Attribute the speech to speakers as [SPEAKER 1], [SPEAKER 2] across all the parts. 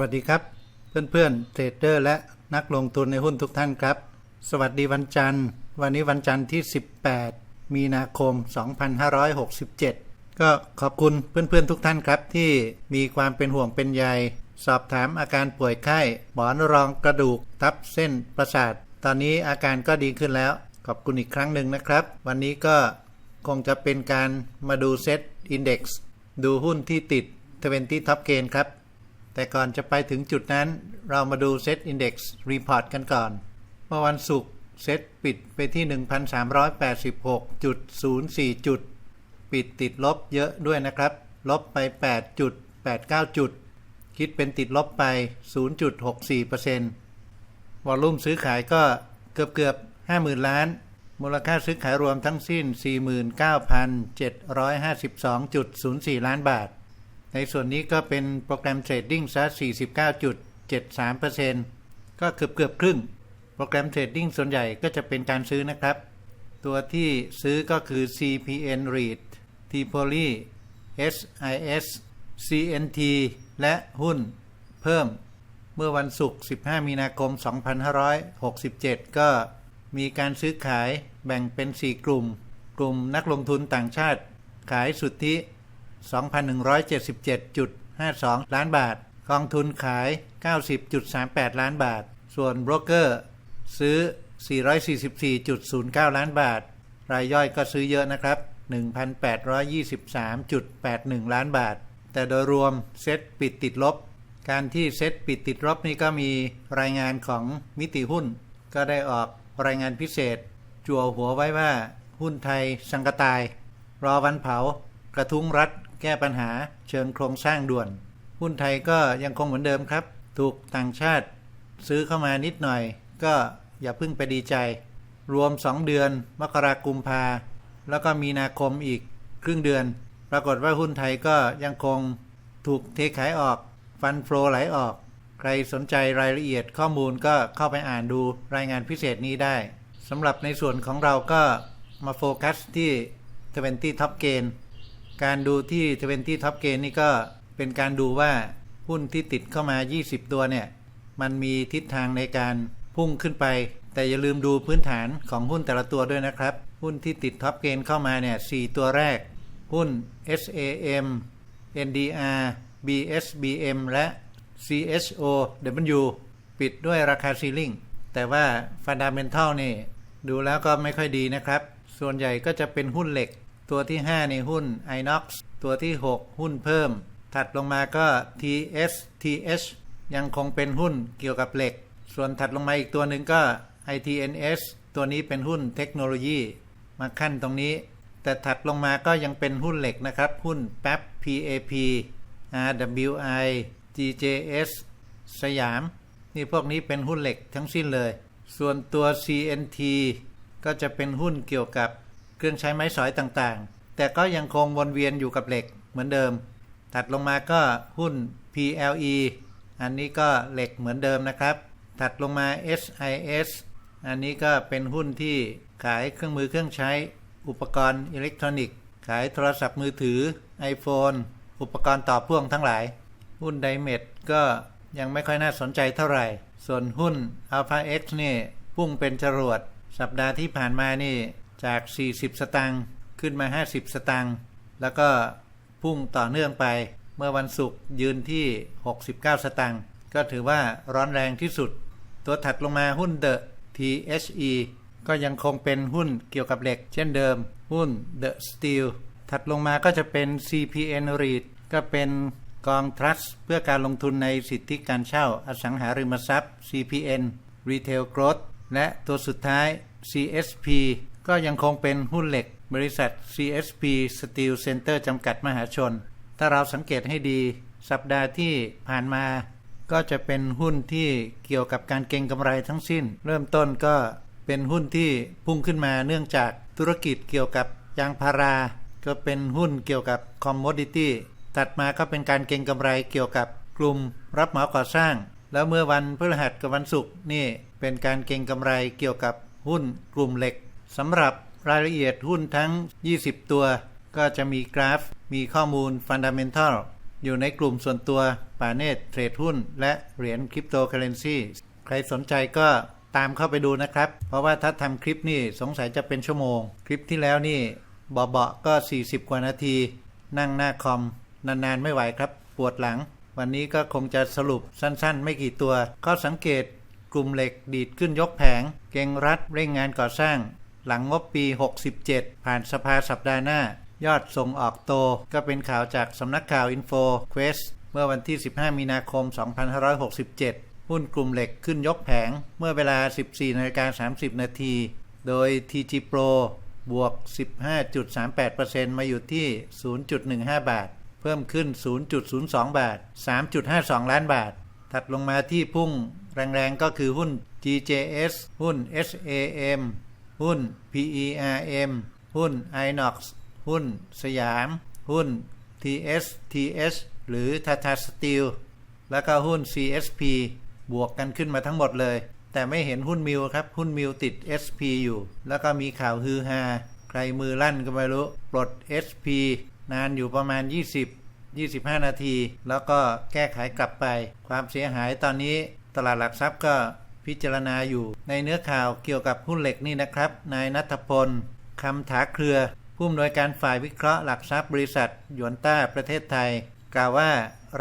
[SPEAKER 1] วัสดีครับ เพื่อนๆเทรดเดอร์และนักลงทุนในหุ้นทุกท่านครับ สวัสดีวันจันทร์ วันนี้วันจันทร์ที่ 18 มีนาคม 2567 ก็ขอบคุณเพื่อนๆทุกท่านครับ ที่มีความเป็นห่วงเป็นใย สอบถามอาการป่วยไข้หมอนรองกระดูกทับเส้นประสาท ตอนนี้อาการก็ดีขึ้นแล้ว ขอบคุณอีกครั้งหนึ่งนะครับ วันนี้ก็คงจะเป็นการมาดูเซตอินดี x ดูหุ้นที่ติด20 Top Gain ครับ แต่ก่อนจะไปถึงจุดนั้นเรามาดูเซตอินดี x Report กันก่อน เมื่อวันศุกร์เซตปิดไปที่ 1,386.04 จุด ปิดติดลบเยอะด้วยนะครับ ลบไป 8.89 จุด คิดเป็นติดลบไป 0.64%วอลลุ่มซื้อขายก็เกือบเกือบ50,000 ล้าน มูลค่าซื้อขายรวมทั้งสิ้น 49,752.04 ล้านบาท ในส่วนนี้ก็เป็นโปรแกรมเทรดดิ้งซะ49.73%ก็เกือบเกือบครึ่ง โปรแกรมเทรดดิ้งส่วนใหญ่ก็จะเป็นการซื้อนะครับ ตัวที่ซื้อก็คือ CPN REIT t p o l y SIS CNT และหุ้นเพิ่ม เมื่อวันศุกร์ 15 มีนาคม 2567 ก็มีการซื้อขายแบ่งเป็น 4 กลุ่ม กลุ่มนักลงทุนต่างชาติ ขายสุทธิ 2,177.52 ล้านบาท กองทุนขาย 90.38 ล้านบาท ส่วนโบรกเกอร์ ซื้อ 444.09 ล้านบาท รายย่อยก็ซื้อเยอะนะครับ 1,823.81 ล้านบาท แต่โดยรวมเซ็ตปิดติดลบ การที่เซ็ตปิดติดลบนี่ก็มีรายงานของมิติหุ้น ก็ได้ออกรายงานพิเศษ จั่วหัวไว้ว่าหุ้นไทยสังกตาย รอวันเผากระทุ้งรัฐ แก้ปัญหาเชิงโครงสร้างด่วน หุ้นไทยก็ยังคงเหมือนเดิมครับ ถูกต่างชาติซื้อเข้ามานิดหน่อย ก็อย่าเพิ่งไปดีใจ รวม 2 เดือน มกรากุมภาแล้วก็มีนาคมอีกครึ่งเดือน ปรากฏว่าหุ้นไทยก็ยังคงถูกเทขายออก ฟันโฟลไหลออก ใครสนใจรายละเอียดข้อมูลก็เข้าไปอ่านดูรายงานพิเศษนี้ได้สำหรับในส่วนของเราก็มาโฟกัสที่ 20 Top Gain การดูที่20 Top Gain นี่ก็เป็นการดูว่าหุ้นที่ติดเข้ามา 20 ตัวเนี่ย มันมีทิศทางในการพุ่งขึ้นไป แต่อย่าลืมดูพื้นฐานของหุ้นแต่ละตัวด้วยนะครับ หุ้นที่ติดท็อปเกนเข้ามาเนี่ย4ตัวแรก หุ้น SAM NDR BSBM และ CSOW ปิดด้วยราคาซีลิงแต่ว่า Fundamental นี่ ดูแล้วก็ไม่ค่อยดีนะครับ ส่วนใหญ่ก็จะเป็นหุ้นเหล็ก ตัวที่ 5 ในหุ้น Inox ตัวที่ 6 หุ้นเพิ่ม ถัดลงมาก็ TSTH ยังคงเป็นหุ้นเกี่ยวกับเหล็ก ส่วนถัดลงมาอีกตัวหนึ่งก็ ITNS ตัวนี้เป็นหุ้นเทคโนโลยี มาขั้นตรงนี้ แต่ถัดลงมาก็ยังเป็นหุ้นเหล็กนะครับ หุ้น PAP PAP RWI GJS สยาม นี่พวกนี้เป็นหุ้นเหล็กทั้งสิ้นเลย ส่วนตัว CNT ก็จะเป็นหุ้นเกี่ยวกับ เครื่องใช้ไม้สอยต่างๆ แต่ก็ยังคงวนเวียนอยู่กับเหล็กเหมือนเดิมถัดลงมาก็หุ้น PLE อันนี้ก็เหล็กเหมือนเดิมนะครับ ถัดลงมา SIS อันนี้ก็เป็นหุ้นที่ขายเครื่องมือเครื่องใช้ อุปกรณ์อิเล็กทรอนิกส์ ขายโทรศัพท์มือถือ iPhone อุปกรณ์ต่อพ่วงทั้งหลาย หุ้นไดเมดก็ยังไม่ค่อยน่าสนใจเท่าไหร่ ส่วนหุ้น Alpha X นี่พุ่งเป็นจรวด สัปดาห์ที่ผ่านมานี่ จาก 40 สตางค์ขึ้นมา 50 สตางค์แล้วก็พุ่งต่อเนื่องไป เมื่อวันศุกร์ยืนที่ 69 สตางค์ก็ถือว่าร้อนแรงที่สุด ตัวถัดลงมาหุ้น The THE ก็ยังคงเป็นหุ้นเกี่ยวกับเหล็ก เช่นเดิม หุ้น The Steel ถัดลงมาก็จะเป็น CPN REIT ก็เป็นกองทรัสต์เพื่อการลงทุนในสิทธิการเช่าอสังหาริมทรัพย์ CPN Retail Growth และตัวสุดท้าย CSP ก็ยังคงเป็นหุ้นเหล็ก บริษัท CSP Steel Center จำกัดมหาชน ถ้าเราสังเกตให้ดี สัปดาห์ที่ผ่านมา ก็จะเป็นหุ้นที่เกี่ยวกับการเก็งกำไรทั้งสิ้น เริ่มต้นก็เป็นหุ้นที่พุ่งขึ้นมาเนื่องจากธุรกิจเกี่ยวกับยางพารา ก็เป็นหุ้นเกี่ยวกับคอมมดิตี้ถัดมาก็เป็นการเก็งกำไรเกี่ยวกับกลุ่มรับเหมาก่อสร้าง แล้วเมื่อวันพฤหัสกับวันศุกร์นี่เป็นการเก็งกำไรเกี่ยวกับหุ้นกลุ่มเหล็ก สำหรับรายละเอียดหุ้นทั้ง 20 ตัว ก็จะมีกราฟ มีข้อมูลฟันดัมเมนทัลอยู่ในกลุ่มส่วนตัวป่าเนตเทรดหุ้น และเหรียญคริปโตเคอเรนซีใครสนใจก็ตามเข้าไปดูนะครับ เพราะว่าถ้าทำคลิปนี่สงสัยจะเป็นชั่วโมง คลิปที่แล้วนี่เบาๆก็ 40 กว่านาที นั่งหน้าคอม นานๆไม่ไหวครับ ปวดหลัง วันนี้ก็คงจะสรุปสั้นๆ ไม่กี่ตัวข้อสังเกตกลุ่มเหล็กดีดขึ้นยกแผง เก่งรัดเร่งงานก่อสร้าง หลังงบปี 67 ผ่านสภาสัปดาห์หน้า ยอดส่งออกโต ก็เป็นข่าวจากสำนักข่าวอินโฟเควสเมื่อวันที่ 15 มีนาคม 2567 หุ้นกลุ่มเหล็กขึ้นยกแผง เมื่อเวลา 14นาฬิกา30 นาที โดย TG Pro บวก 15.38%มาอยู่ที่ 0.15 บาท เพิ่มขึ้น 0.02 บาท 3.52 ล้านบาท ถัดลงมาที่พุ่งแรงๆก็คือหุ้น GJS หุ้น SAM หุ้น PERM หุ้น Inox หุ้น สยาม หุ้น TSTS หรือ Tata Steel แล้วก็หุ้น CSP บวกกันขึ้นมาทั้งหมดเลย แต่ไม่เห็นหุ้นมิวครับ หุ้นมิวติด SP อยู่ แล้วก็มีข่าวฮือฮาใครมือลั่นก็ไม่รู้ ปลด SP นานอยู่ประมาณ 20 25 นาที แล้วก็แก้ไขกลับไป ความเสียหายตอนนี้ตลาดหลักทรัพย์ก็ พิจารณาอยู่ในเนื้อข่าวเกี่ยวกับหุ้นเหล็กนี่นะครับ นายนัทพลคำถาเครือ ผู้อำนวยการฝ่ายวิเคราะห์หลักทรัพย์บริษัทยวนต้าประเทศไทย กล่าวว่า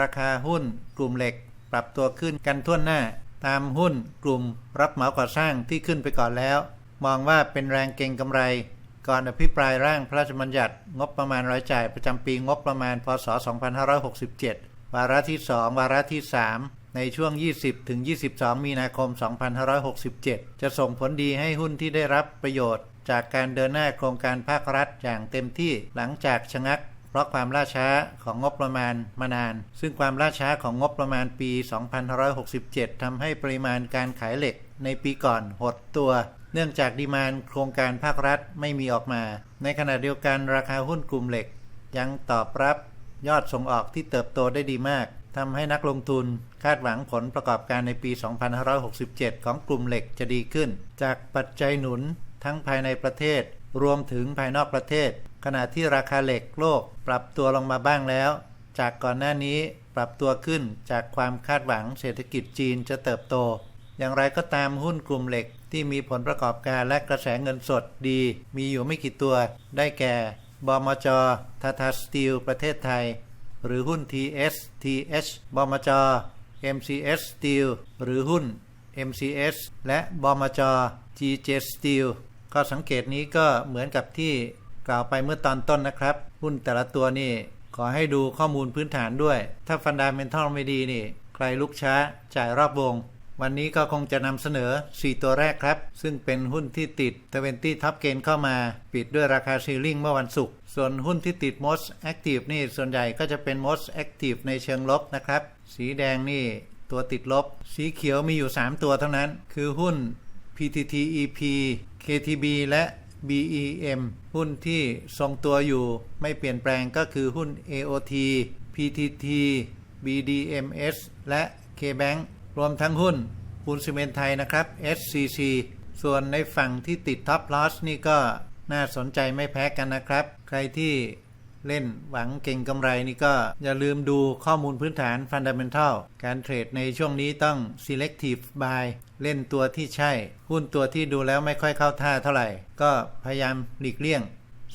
[SPEAKER 1] ราคาหุ้นกลุ่มเหล็ก ปรับตัวขึ้นกันทั่วหน้า ตามหุ้นกลุ่มรับเหมาก่อสร้างที่ขึ้นไปก่อนแล้ว มองว่าเป็นแรงเก็งกำไร ก่อนอภิปรายร่างพระราชบัญญัติ งบประมาณรายจ่ายประจำปีงบประมาณพศ 2567 วาระที่ 2 วาระที่ 3 ในช่วง 20 ถึง 22 มีนาคม 2567 จะส่งผลดีให้หุ้นที่ได้รับประโยชน์ จากการเดินหน้าโครงการภาครัฐอย่างเต็มที่หลังจากชะงักเพราะความล่าช้าของงบประมาณมานาน ซึ่งความล่าช้าของงบประมาณปี 2567ทำให้ปริมาณการขายเหล็กในปีก่อนหดตัว เนื่องจากดีมานโครงการภาครัฐไม่มีออกมา ในขณะเดียวกันราคาหุ้นกลุ่มเหล็ก ยังตอบรับยอดส่งออกที่เติบโตได้ดีมาก ทำให้นักลงทุนคาดหวังผลประกอบการในปี 2567 ของกลุ่มเหล็กจะดีขึ้น จากปัจจัยหนุนทั้งภายในประเทศ รวมถึงภายนอกประเทศ ขณะที่ราคาเหล็กโลกปรับตัวลงมาบ้างแล้ว จากก่อนหน้านี้ปรับตัวขึ้นจากความคาดหวังเศรษฐกิจจีนจะเติบโต อย่างไรก็ตามหุ้นกลุ่มเหล็กที่มีผลประกอบการและกระแสเงินสดดี มีอยู่ไม่กี่ตัว ได้แก่ บมจ ทาทาสตีล ประเทศไทย หรือหุ้น TS TH บมจ MCS Steel หรือหุ้น MCS และบมจ GJ Steel ก็สังเกตนี้ก็เหมือนกับที่กล่าวไปเมื่อตอนต้นนะครับ หุ้นแต่ละตัวนี่ ขอให้ดูข้อมูลพื้นฐานด้วย ถ้าฟันดาเมนทัลไม่ดีนี่ ใครลุกช้าจ่ายรอบวง วันนี้ก็คงจะนำเสนอ 4 ตัวแรกครับ ซึ่งเป็นหุ้นที่ติด20 Top Gain เข้ามา ปิดด้วยราคาซีลิงเมื่อวันศุกร์ ส่วนหุ้นที่ติด Most Active นี่ส่วนใหญ่ก็จะเป็น Most Active ในเชิงลบนะครับ สีแดงนี่ตัวติดลบ สีเขียวมีอยู่ 3 ตัวเท่านั้น คือหุ้น PTTEP KTB และ BEM หุ้นที่ทรงตัวอยู่ไม่เปลี่ยนแปลงก็คือหุ้น AOT PTT BDMS และ KBank รวมทั้งหุ้นปูนซีเมนต์ไทยนะครับ SCC ส่วนในฝั่งที่ติดท็อปลอสนี่ก็น่าสนใจไม่แพ้กันนะครับ ใครที่เล่นหวังเก่งกำไรนี่ก็อย่าลืมดูข้อมูลพื้นฐาน Fundamental การเทรดในช่วงนี้ต้อง Selective Buy เล่นตัวที่ใช่ หุ้นตัวที่ดูแล้วไม่ค่อยเข้าท่าเท่าไหร่ ก็พยายามหลีกเลี่ยง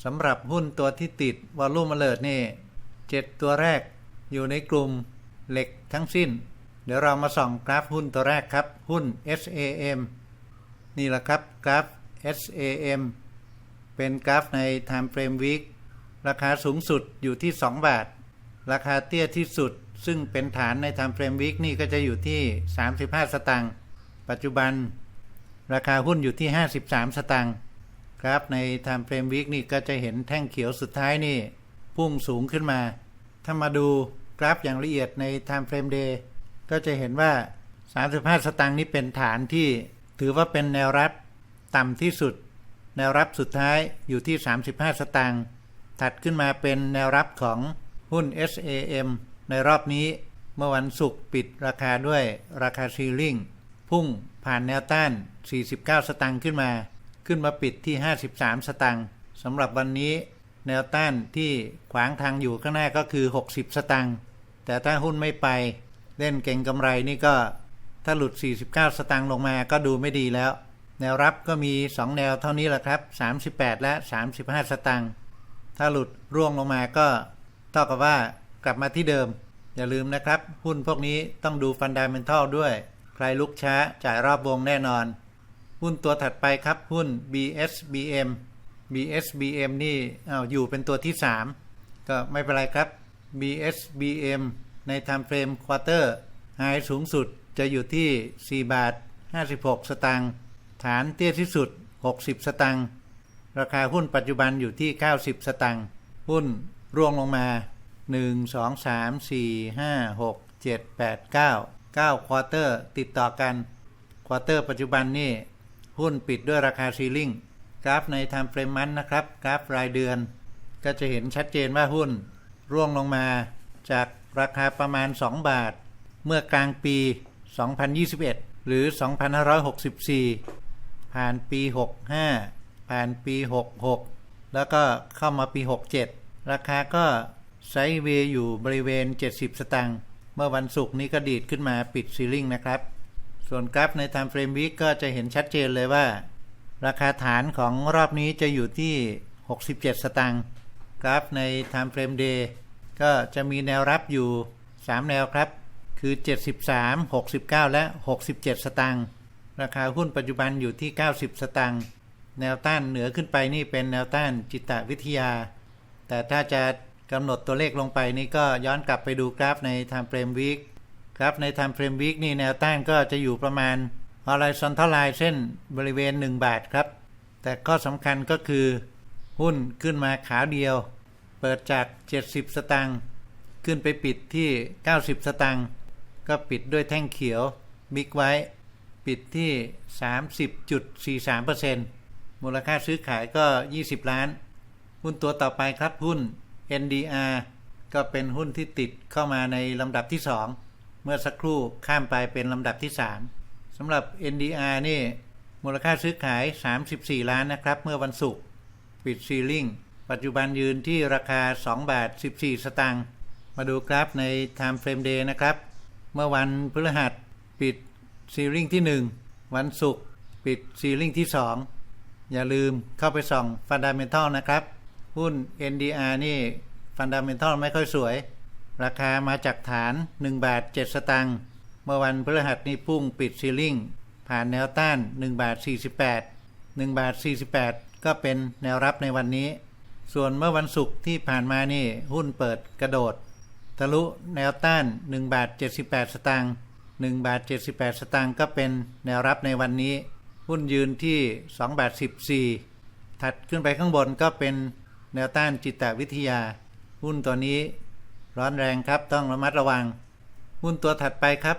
[SPEAKER 1] สำหรับหุ้นตัวที่ติด Volume Alert นี่ 7 ตัวแรกอยู่ในกลุ่มเหล็กทั้งสิ้น ดี๋ยวเรามาส่องกราฟหุ้นตัวแรกครับ หุ้น SAM นี่แหละครับกราฟ SAM เป็นกราฟใน Time Frame Week ราคาสูงสุดอยู่ที่ 2 บาท ราคาเตี้ยที่สุด ซึ่งเป็นฐานใน Time Frame Week นี่ก็จะอยู่ที่ 35 สตางค์ปัจจุบัน ราคาหุ้นอยู่ที่ 53 สตางค์กราฟใน Time Frame Week นี่ก็จะเห็นแท่งเขียวสุดท้ายนี่ พุ่งสูงขึ้นมา ถ้ามาดูกราฟอย่างละเอียดใน Time Frame Day ก็จะเห็นว่า 35 สตางค์นี้เป็นฐานที่ถือว่าเป็นแนวรับต่ำที่สุด แนวรับสุดท้ายอยู่ที่ 35 สตางค์ถัดขึ้นมาเป็นแนวรับของหุ้น SAM ในรอบนี้เมื่อวันศุกร์ปิดราคาด้วยราคาซีลิงพุ่งผ่านแนวต้าน 49 สตางค์ขึ้นมา ขึ้นมาปิดที่ 53 สตางค์สำหรับวันนี้แนวต้านที่ขวางทางอยู่ข้างหน้าก็คือ 60 สตางค์แต่ถ้าหุ้นไม่ไป เล่นเก่งกำไรนี่ก็ถ้าหลุด 49 สตางค์ลงมาก็ดูไม่ดีแล้ว แนวรับก็มี 2 แนวเท่านี้แหละครับ 38 และ 35 สตางค์ถ้าหลุดร่วงลงมาก็เท่ากับว่ากลับมาที่เดิม อย่าลืมนะครับ หุ้นพวกนี้ต้องดูฟันด a เมนทัลด้วย ใครลุกช้าจ่ายรอบวงแน่นอน หุ้นตัวถัดไปครับหุ้น BSBM BSBM นี่อ้าวอยู่เป็นตัวที่ 3 ก็ไม่เป็นไรครับ BSBM ใน time frame quarter ไฮสูงสุดจะอยู่ที่ 4 บาท 56 สตางค์ฐานเตี้ยที่สุด 60 สตางค์ราคาหุ้นปัจจุบันอยู่ที่ 90 สตางค์หุ้นร่วงลงมา 1 2 3 4 5 6 7 8 9 9 ควอเตอร์ติดต่อกัน ควอเตอร์ปัจจุบันนี่ หุ้นปิดด้วยราคาซีลิงกราฟใน time frame มันนะครับ กราฟรายเดือน ก็จะเห็นชัดเจนว่าหุ้นร่วงลงมาจาก ราคาประมาณ 2 บาท เมื่อกลางปี 2021 หรือ 2564 ผ่านปี 65 ผ่านปี 66 แล้วก็เข้ามาปี 67 ราคาก็ไซด์เวย์อยู่บริเวณ 70 สตางค์ เมื่อวันศุกร์นี้ก็ดีดขึ้นมาปิดซีลิงนะครับ ส่วนกราฟใน Time Frame Week ก็จะเห็นชัดเจนเลยว่า ราคาฐานของรอบนี้จะอยู่ที่ 67 สตางค์ กราฟใน Time Frame Day ก็จะมีแนวรับอยู่ 3 แนวครับ คือ 73 69 และ 67 สตางค์ราคาหุ้นปัจจุบันอยู่ที่ 90 สตางค์แนวต้านเหนือขึ้นไปนี่เป็นแนวต้านจิตวิทยา แต่ถ้าจะกำหนดตัวเลขลงไปนี่ก็ย้อนกลับไปดูกราฟใน Time Frame Week กราฟใน Time Frame Week นี่แนวต้านก็จะอยู่ประมาณ Horizontal Line เส้นบริเวณ 1 บาทครับ แต่ข้อสำคัญก็คือ หุ้นขึ้นมาขาเดียว เปิดจาก 70 สตางค์ขึ้นไปปิดที่ 90 สตางค์ก็ปิดด้วยแท่งเขียวบิ๊กไว้ ปิดที่ 30.43%มูลค่าซื้อขายก็ 20 ล้าน หุ้นตัวต่อไปครับหุ้น NDR ก็เป็นหุ้นที่ติดเข้ามาในลำดับที่ 2 เมื่อสักครู่ข้ามไปเป็นลำดับที่ 3สำหรับ NDR นี่มูลค่าซื้อขาย 34 ล้านนะครับ เมื่อวันศุกร์ปิดซีลิง ปัจจุบันยืนที่ราคา 2 บาท 14 สตางค์มาดูกราฟใน Time Frame Day นะครับ เมื่อวันพฤหัสปิดซีลิงที่ 1 วันศุกร์ปิดซีลิงที่ 2 อย่าลืมเข้าไปส่องฟันด a เมนทัลนะครับ หุ้น NDR นี่ฟันด a เมนทัลไม่ค่อยสวย ราคามาจากฐาน 1 บาท 7 สตางค์เมื่อวันพฤหัสนี่พุ่งปิดซีลิงผ่านแนวต้าน 1 บาท 48 1 บาท 48 ก็เป็นแนวรับในวันนี้ ส่วนเมื่อวันศุกร์ที่ผ่านมานี่หุ้นเปิดกระโดด ทะลุแนวต้าน 1 บาท 78 สตางค์1บาท 78 สตางค์ก็เป็นแนวรับในวันนี้ หุ้นยืนที่ 2 บาท 14 ถัดขึ้นไปข้างบนก็เป็นแนวต้านจิตวิทยา หุ้นตัวนี้ร้อนแรงครับต้องระมัดระวัง หุ้นตัวถัดไปครับ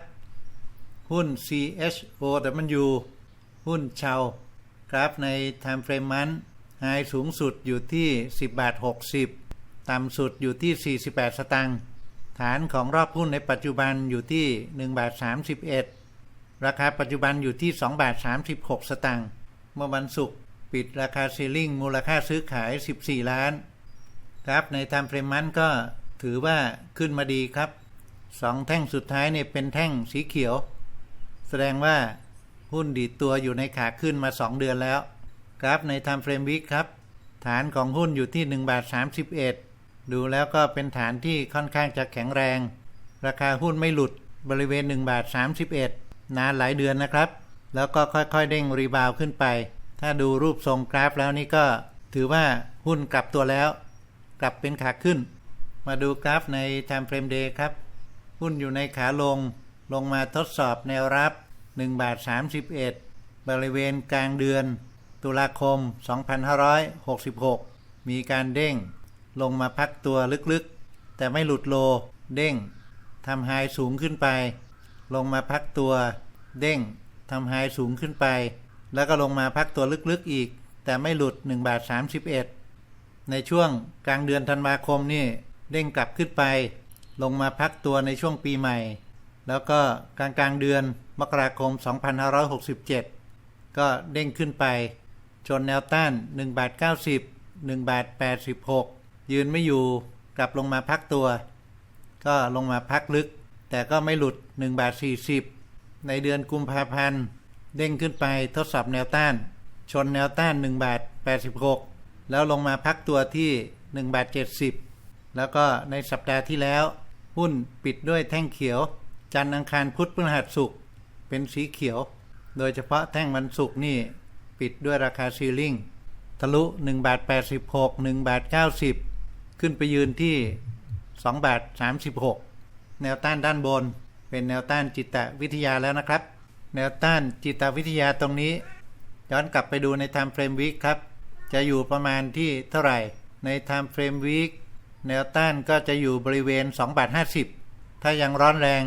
[SPEAKER 1] หุ้น CHOW หุ้นเชากราฟใน Time Frame มัน ไฮสูงสุดอยู่ที่ 10 บาท 60 ต่ำสุดอยู่ที่ 48 สตางค์ฐานของรอบหุ้นในปัจจุบันอยู่ที่ 1 บาท 31 ราคาปัจจุบันอยู่ที่ 2 บาท 36 สตางค์เมื่อวันศุกร์ปิดราคาซีลิงมูลค่าซื้อขาย 14 ล้าน ครับใน Time Frame มันก็ถือว่าขึ้นมาดีครับสองแท่งสุดท้ายเนี่ยเป็นแท่งสีเขียว แสดงว่าหุ้นดีดตัวอยู่ในขาขึ้นมา 2 เดือนแล้ว กราฟใน Time Frame Week ครับ ฐานของหุ้นอยู่ที่1บาท31 ดูแล้วก็เป็นฐานที่ค่อนข้างจะแข็งแรง ราคาหุ้นไม่หลุดบริเวณ1บาท31 นานหลายเดือนนะครับ แล้วก็ค่อยๆเด้งรีบาวขึ้นไป ถ้าดูรูปทรงกราฟแล้วนี่ก็ถือว่าหุ้นกลับตัวแล้ว กลับเป็นขาขึ้น มาดูกราฟใน Time Frame Day ครับ หุ้นอยู่ในขาลง ลงมาทดสอบแนวรับ1บาท31 บริเวณกลางเดือน ตุลาคม 2566 มีการเด้ง ลงมาพักตัวลึกๆ แต่ไม่หลุดโล เด้งทำไฮสูงขึ้นไป ลงมาพักตัว เด้งทำไฮสูงขึ้นไป แล้วก็ลงมาพักตัวลึกๆอีก แต่ไม่หลุด1บาท31 ในช่วงกลางเดือนธันวาคมนี่เด้งกลับขึ้นไป ลงมาพักตัวในช่วงปีใหม่ แล้วก็กลางกลางเดือนมกราคม 2567 ก็เด้งขึ้นไป จนแนวต้าน1บาท90 1บาท86 ยืนไม่อยู่กลับลงมาพักตัว ก็ลงมาพักลึก แต่ก็ไม่หลุด1บาท40 ในเดือนกุมภาพันธ์ เด้งขึ้นไปทดสอบแนวต้าน ชนแนวต้าน1บาท86 แล้วลงมาพักตัวที่1บาท70 แล้วก็ในสัปดาห์ที่แล้ว หุ้นปิดด้วยแท่งเขียว จันทร์อังคารพุธพฤหัสศุกร์เป็นสีเขียว โดยเฉพาะแท่งวันศุกร์นี่ ปิดด้วยราคาซีลิงทะลุ1บาท86 1บาท90 ขึ้นไปยืนที่2บาท36 แนวต้านด้านบน เป็นแนวต้านจิตวิทยาแล้วนะครับ แนวต้านจิตวิทยาตรงนี้ ย้อนกลับไปดูใน Time Frame Week ครับ จะอยู่ประมาณที่เท่าไหร่ ใน Time Frame Week แนวต้านก็จะอยู่บริเวณ2บาท50 ถ้ายังร้อนแรง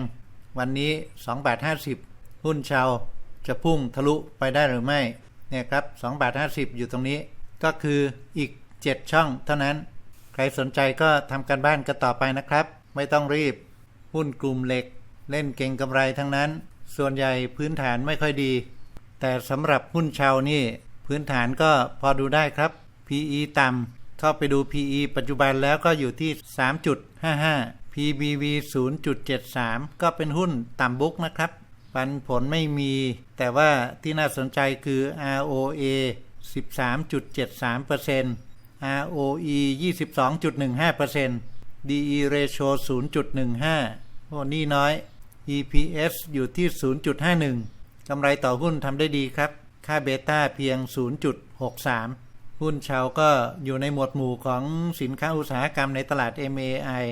[SPEAKER 1] วันนี้2บาท50 หุ้นชาวจะพุ่งทะลุไปได้หรือไม่ เนี่ยครับ2บาท50 อยู่ตรงนี้ ก็คืออีก 7 ช่องเท่านั้น ใครสนใจก็ทำการบ้านกันต่อไปนะครับ ไม่ต้องรีบ หุ้นกลุ่มเหล็ก เล่นเก่งกำไรทั้งนั้น ส่วนใหญ่พื้นฐานไม่ค่อยดี แต่สำหรับหุ้นชาวนี่ พื้นฐานก็พอดูได้ครับ PE ต่ำเข้าไปดู PE ปัจจุบันแล้วก็อยู่ที่ 3.55 PBV 0.73 ก็เป็นหุ้นต่ำบุ๊กนะครับ ปันผลไม่มี แต่ว่าที่น่าสนใจคือ ROA 13.73% ROE 22.15% DE ratio 0.15 โอ้นี่น้อย EPS อยู่ที่ 0.51 กำไรต่อหุ้นทำได้ดีครับ ค่าเบต้าเพียง 0.63 หุ้นชาวก็อยู่ในหมวดหมู่ของสินค้าอุตสาหกรรมในตลาด MAI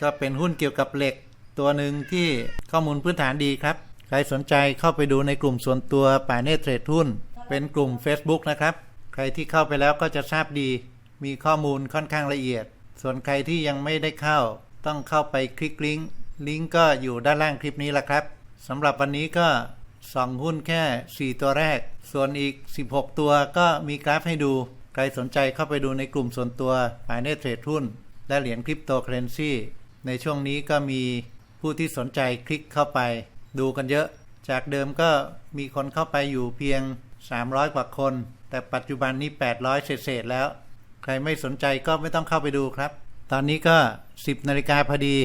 [SPEAKER 1] ก็เป็นหุ้นเกี่ยวกับเหล็ก ตัวหนึ่งที่ข้อมูลพื้นฐานดีครับ ครสนใจเข้าไปดูในกลุ่มส่วนตัวป่าเนตเทรดหุ้น เป็นกลุ่ม Facebook นะครับ ใครที่เข้าไปแล้วก็จะทราบดี มีข้อมูลค่อนข้างละเอียด ส่วนใครที่ยังไม่ได้เข้า ต้องเข้าไปคลิกลิงก์ลิงก์ก็อยู่ด้านล่างคลิปนี้แหละครับสำหรับวันนี้ก็ส่องหุ้นแค่ 4 ตัวแรก ส่วนอีก 16 ตัวก็มีกราฟให้ดู ใครสนใจเข้าไปดูในกลุ่มส่วนตัวปาเนตเทรดหุ้น และเหรียญคริปโตเคอเรนซีในช่วงนี้ก็มีผู้ที่สนใจคลิกเข้าไป ดูกันเยอะ จากเดิมก็มีคนเข้าไปอยู่เพียง 300 กว่าคน แต่ปัจจุบันนี้ 800 เศษแล้ว ใครไม่สนใจก็ไม่ต้องเข้าไปดูครับ ตอนนี้ก็ 10นาฬิกาพอดี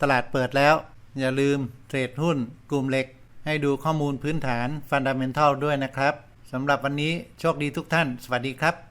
[SPEAKER 1] ตลาดเปิดแล้ว อย่าลืมเทรดหุ้น กลุ่มเหล็ก ให้ดูข้อมูลพื้นฐานฟันดัมเ e นทัลด้วยนะครับสำหรับวันนี้โชคดีทุกท่าน สวัสดีครับ